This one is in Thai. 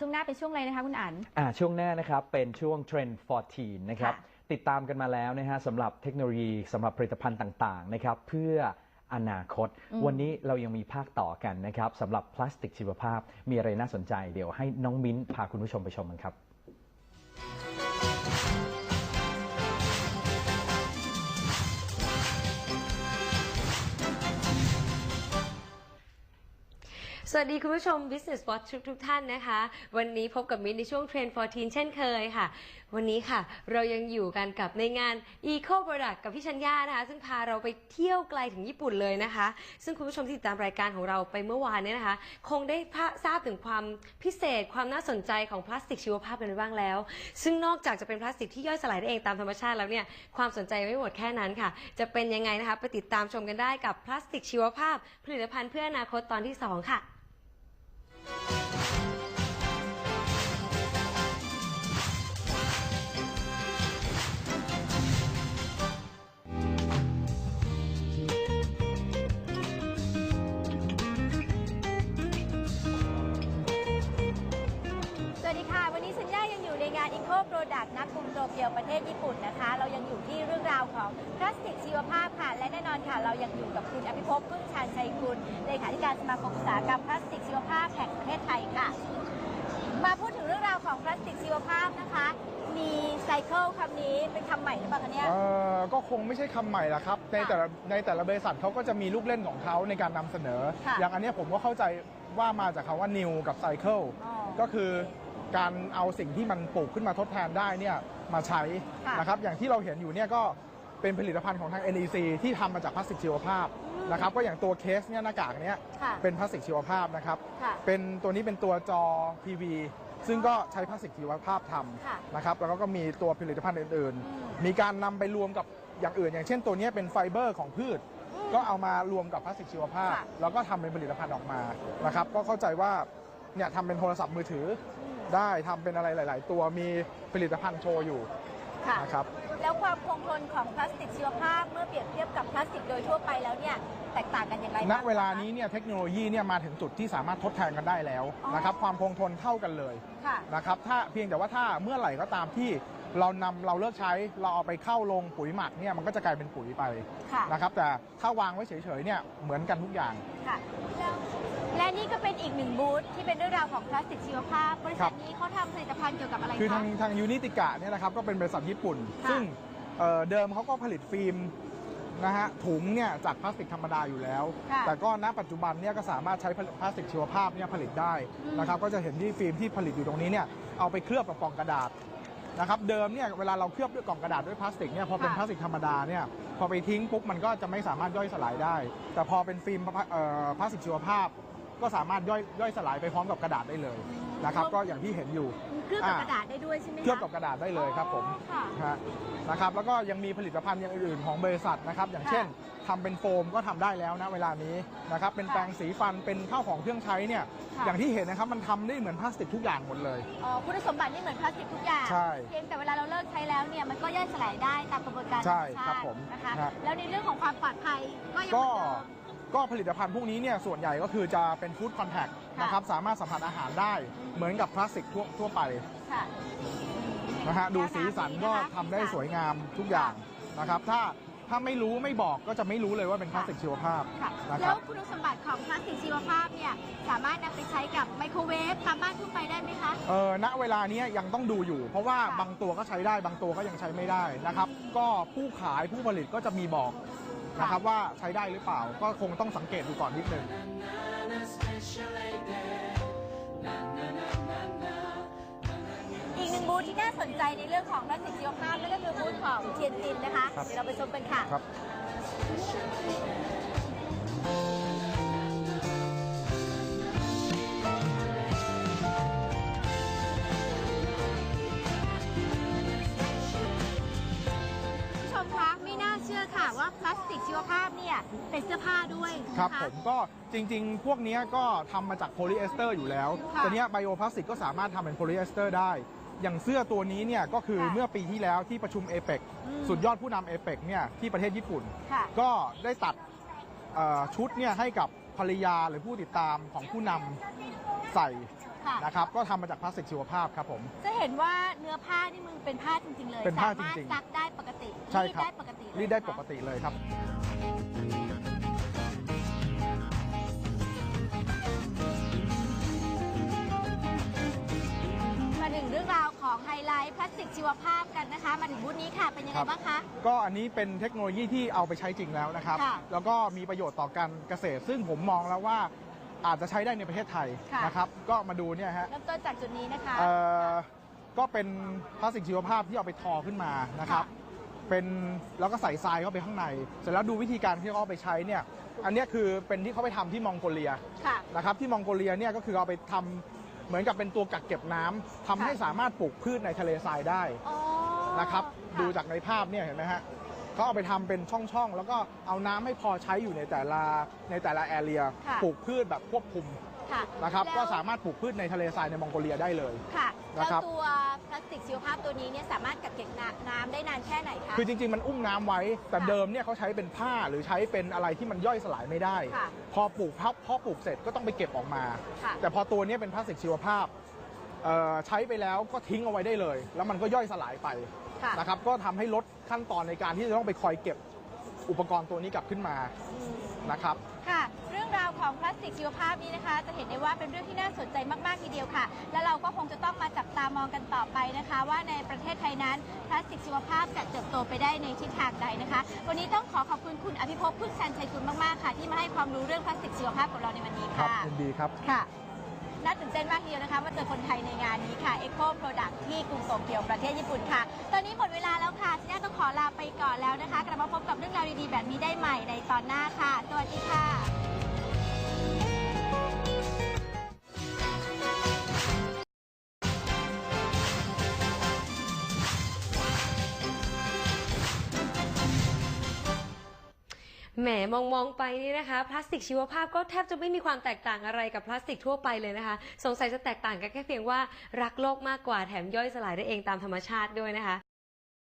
ช่วงหน้าเป็นช่วงอะไรนะคะคุณอันอ่าช่วงหน้านะครับเป็นช่วง Trend 14 นะครับค่ะติดตามกันมาแล้วนะฮะสำหรับเทคโนโลยีสำหรับผลิตภัณฑ์ต่างๆนะครับเพื่ออนาคต วันนี้เรายังมีภาคต่อกันนะครับสำหรับพลาสติกชีวภาพมีอะไรน่าสนใจ เดี๋ยวให้น้องมิ้นพาคุณผู้ชมไปชมกันครับ สวัสดีคุณผู้ชม Business Watch ทุกทุกท่านนะคะ วันนี้พบกับมิ้นในช่วง Trend 14 เช่นเคยค่ะ วันนี้ค่ะ เรายังอยู่กันกับในงาน Eco Product กับพี่ชัญญานะคะ ซึ่งพาเราไปเที่ยวไกลถึงญี่ปุ่นเลยนะคะ ซึ่งคุณผู้ชมที่ติดตามรายการของเราไปเมื่อวานเนี้นะคะ คงได้ทราบถึงความพิเศษความน่าสนใจของพลาสติกชีวภาพกันไปบ้างแล้ว ซึ่งนอกจากจะเป็นพลาสติกที่ย่อยสลายได้เองตามธรรมชาติแล้วเนี่ยความสนใจไม่หมดแค่นั้นค่ะ จะเป็นยังไงนะคะไปติดตามชมกันได้กับพลาสติกชีวภาพ ผลิตภัณฑ์เพื่ออนาคตตอนที่สองค่ะ สวัสดีค่ะ วันนี้สัญญายังอยู่ในงาน Eco Product นักกรุงโตเกียวประเทศญี่ปุ่นนะคะ เรายังอยู่ที่เรื่องราวของพลา เรายังอยู่กับคุณอภิภพพึ่งชาญชัยกุลเลขาธิการสมาคมอุตสาหกรรมพลาสติกชีวภาพแห่งประเทศไทยค่ะ มาพูดถึงเรื่องราวของพลาสติกชีวภาพนะคะ มีไซเคิลคำนี้เป็นคำใหม่หรือเปล่าคะเนี่ย เอ่อก็คงไม่ใช่คำใหม่ละครับ ในแต่ละในแต่ละบริษัทเขาก็จะมีลูกเล่นของเขาในการนำเสนอ ค่ะอย่างอันเนี้ยผมก็เข้าใจว่ามาจากคำว่า new กับ cycle อ๋อก็คือการเอาสิ่งที่มันปลูกขึ้นมาทดแทนได้เนี่ยมาใช้ค่ะ นะครับ อย่างที่เราเห็นอยู่เนี่ยก็ เป็นผลิตภัณฑ์ของทาง NEC ที่ทำมาจากพลาสติกชีวภาพนะครับ ก็อย่างตัวเคสเนี่ยหน้ากากเนี้ยค่ะเป็นพลาสติกชีวภาพนะครับ ค่ะเป็นตัวนี้เป็นตัวจอ PV ซึ่งก็ใช้พลาสติกชีวภาพทค่ะำนะครับ แล้วก็มีตัวผลิตภัณฑ์อื่นอืมๆมีการนำไปรวมกับอย่างอื่น อย่างเช่นตัวนี้เป็นไฟเบอร์ของพืช ก็เอามารวมกับพลาสติกชีวภาพ ค่ะ แล้วก็ทำเป็นผลิตภัณฑ์ออกมานะครับ ก็เข้าใจว่าเนี่ยทำเป็นโทรศัพท์มือถืออได้ทำเป็นอะไรหลาย ๆ ตัวมีผลิตภัณฑ์โชว์อยู่ ค่ะ นะครับ แล้วความคงทนของพลาสติกชีวภาพเมื่อเปรียบเทียบกับพลาสติกโดยทั่วไปแล้วเนี่ยแตกต่างกันอย่างไรณบ้างคะ เวลานี้เนี่ยเทคโนโลยีเนี่ยมาถึงจุดที่สามารถทดแทนกันได้แล้วอ๋อ นะครับความคงทนเท่ากันเลยค่ะ นะครับถ้าเพียงแต่ว่าถ้าเมื่อไหร่ก็ตามที่เรานำเราเลิกใช้เราเอาไปเข้าลงปุ๋ยหมักเนี่ยมันก็จะกลายเป็นปุ๋ยไปค่ะ นะครับแต่ถ้าวางไว้เฉยๆเนี่ยเหมือนกันทุกอย่าง ค่ะแล้ว และนี่ก็เป็นอีกหนึ่งบูธที่เป็นเรื่องราวของพลาสติกชีวภาพบริษัทนี้เขาทำผลิตภัณฑ์เกี่ยวกับอะไรคือคะทางทางยูนิติกะเนี่ยนะครับก็เป็นบริษัทญี่ปุ่น ค่ะซึ่งเอ่อเดิมเขาก็ผลิตฟิล์มนะฮะถุงเนี่ยจากพลาสติกธรรมดาอยู่แล้ว ค่ะแต่ก็ณปัจจุบันเนี่ยก็สามารถใช้พลาสติกชีวภาพเนี่ยผลิตได้อืม นะครับก็จะเห็นที่ฟิล์มที่ผลิตอยู่ตรงนี้เนี่ยเอาไปเคลือบกับกล่องกระดาษนะครับเดิมเนี่ยเวลาเราเคลือบด้วยกล่องกระดาษด้วยพลาสติกเนี่ยพอเป็นค่ะพลาสติกธรรมดาเนี่ยพอไปทิ้งปุ๊บมันก็จะไม่สามารถย่อยสลายได้ แต่พอเป็นฟิล์มเอ่อพลาสติกชีวภาพ ก็สามารถย่อยย่อยสลายไปพร้อมกับกระดาษได้เลยนะครับ ก็อย่างที่เห็นอยู่เคลือบกับกระดาษได้ด้วยใช่ไหมคะเคลือบกับกระดาษได้เลยครับผมอ๋อค่ะ ฮะนะครับแล้วก็ยังมีผลิตภัณฑ์อย่างอื่นๆของบริษัทนะครับ อย่างเช่นทำเป็นโฟมก็ทำได้แล้วนะเวลานี้นะครับเป็นค่ะแปรงสีฟันเป็นข้าวของเครื่องใช้เนี่ยค่ะ อย่างที่เห็นนะครับมันทำได้เหมือนพลาสติกทุกอย่างหมดเลยอ๋อคุณสมบัตินี่เหมือนพลาสติกทุกอย่าง ใช่เพียงแต่เวลาเราเลิกใช้แล้วเนี่ยมันก็ย่อยสลายได้ตามกระบวนการใช่ธรรมชาครับติผมนะคะ ฮะ แล้วในเรื่องของความปลอดภัยก็ยังเหก็มือนเดิม ก็ผลิตภัณฑ์พวกนี้เนี่ยส่วนใหญ่ก็คือจะเป็นฟู้ดคอนแทคค่ะนะครับสามารถสัมผัสอาหารได้เหมือนกับพลาสติกทั่วทั่วไปค่ะนะฮะดูน่าทานสีสันดีนะคะก็ทำได้สีสันสวยงามทุกอย่างนะครับ ถ้าถ้าไม่รู้ไม่บอกก็จะไม่รู้เลยว่าเป็นพลาสติกชีวภาพค่ะนะคแล้รัวบคุณสมบัติของพลาสติกชีวภาพเนี่ยสามารถนำไปใช้กับไมโครเวฟตามบ้านทั่วไปได้ไหมคะเออณเวลานี้ยังต้องดูอยู่ เพราะว่าค่ะบางตัวก็ใช้ได้บางตัวก็ยังใช้ไม่ได้นะครับ ก็ผู้ขายผู้ผลิตก็จะมีบอก นะครับว่าใช้ได้หรือเปล่า ก็คงต้องสังเกตดูก่อนนิดนึงอีกหนึ่งบูธที่น่าสนใจในเรื่องของพลาสติกชีวภาพนั่นก็คือบูธของเทียนจินนะคะครับเดี๋ยวเราไปชมกันค่ะ ครับ ชื่อค่ะว่าพลาสติกชีวภาพเนี่ยเป็นเสื้อผ้าด้วยครับนะะผมก็จริง ๆ พวกเนี้ยก็ทำมาจากโพลีเอสเตอร์อยู่แล้วค่ะแต่เนี้ยไบโอพลาสติกก็สามารถทำเป็นโพลีเอสเตอร์ได้ อย่างเสื้อตัวนี้เนี่ยก็คือค่ะเมื่อปีที่แล้วที่ประชุมเอเปกอืมสุดยอดผู้นำเอเปกเนี่ยที่ประเทศญี่ปุ่นค่ะก็ได้ตัดเอ่อชุดเนี่ยให้กับภรรยาหรือผู้ติดตามของผู้นำใส่ ค่ะ นะครับก็ทำมาจากพลาสติกชีวภาพครับผม จะเห็นว่าเนื้อผ้านี่มึงเป็นผ้าจริง ๆ เลยเป็นผ้าสามารถจริงๆซักได้ปกติใช่ครับรีดได้ปกติเลยรีดได้นะคะปกติเลยครับ มาถึงเรื่องราวของไฮไลท์พลาสติกชีวภาพกันนะคะ มาถึงบูธนี้ค่ะเป็นยังไงครับ บ้างคะ ก็อันนี้เป็นเทคโนโลยีที่เอาไปใช้จริงแล้วนะครับ ค่ะแล้วก็มีประโยชน์ต่อการเกษตร ซึ่งผมมองแล้วว่า อาจจะใช้ได้ในประเทศไทยค่ะ นะครับ ก็มาดูเนี่ยฮะ เริ่มต้นจากจุดนี้นะคะ เอ่อก็เป็นพลาสติกชีวภาพที่เอาไปทอขึ้นมานะครับ ค่ะเป็นแล้วก็ใส่ทรายเข้าไปข้างใน เสร็จแล้วดูวิธีการที่เขาเอาไปใช้เนี่ย อันเนี้ยคือเป็นที่เขาไปทำที่มองโกเลียค่ะนะครับ ที่มองโกเลียเนี่ยก็คือเอาไปทำเหมือนกับเป็นตัวกักเก็บน้ำทำให้ค่ะ สามารถปลูกพืชในทะเลทรายได้อ๋อนะครับะดูจากในภาพเนี่ยเห็นไหมฮะ เขาเอาไปทำเป็นช่องๆ แล้วก็เอาน้ำให้พอใช้อยู่ในแต่ละในแต่ละแอเรียค่ะปลูกพืชแบบควบคุมค่ะนะครับแล้วก็สามารถปลูกพืชในทะเลทรายในมองโกเลียได้เลยค่ะแล้วนะครับตัวพลาสติกชีวภาพตัวนี้เนี่ยสามารถกักเก็บน้ำน้ำได้นานแค่ไหนคะคือจริงๆ มันอุ้มน้ำไว้ แต่ค่ะเดิมเนี่ยเขาใช้เป็นผ้าหรือใช้เป็นอะไรที่มันย่อยสลายไม่ได้ค่ะพอปลูกพับพอปลูกเสร็จก็ต้องไปเก็บออกมาค่ะแต่พอตัวเนี้ยเป็นพลาสติกชีวภาพเอ่อใช้ไปแล้วก็ทิ้งเอาไว้ได้เลย แล้วมันก็ย่อยสลายไปค่ะนะครับก็ทำให้ลด ขั้นตอนในการที่จะต้องไปคอยเก็บอุปกรณ์ตัวนี้กลับขึ้นมาอืมนะครับ ค่ะ เรื่องราวของพลาสติกชีวภาพนี้นะคะ จะเห็นได้ว่าเป็นเรื่องที่น่าสนใจมาก ๆ ทีเดียวค่ะ และเราก็คงจะต้องมาจับตามองกันต่อไปนะคะ ว่าในประเทศไทยนั้นพลาสติกชีวภาพจะเติบโตไปได้ในทิศทางใดนะคะ วันนี้ต้องขอขอบคุณคุณอภิภพพึ่งชันชัยกุลมาก ๆ ค่ะ ที่มาให้ความรู้เรื่องพลาสติกชีวภาพกับเราในวันนี้ครับค่ะยินดีครับค่ะ น่าตื่นเต้นมากทีเดียวนะคะมาเจอคนไทยในงานนี้ค่ะ Eco Product ที่กรุงโตเกียวประเทศญี่ปุ่นค่ะ ตอนนี้หมดเวลาแล้วค่ะที่น่าต้องขอลาไปก่อนแล้วนะคะ กลับมาพบกับเรื่องราวดีๆ แบบนี้ได้ใหม่ในตอนหน้าค่ะ สวัสดีค่ะ แหมมองมองๆไปนี่นะคะพลาสติกชีวภาพก็แทบจะไม่มีความแตกต่างอะไรกับพลาสติกทั่วไปเลยนะคะ สงสัยจะแตกต่างกันแค่เพียงว่ารักโลกมากกว่าแถมย่อยสลายได้เองตามธรรมชาติด้วยนะคะ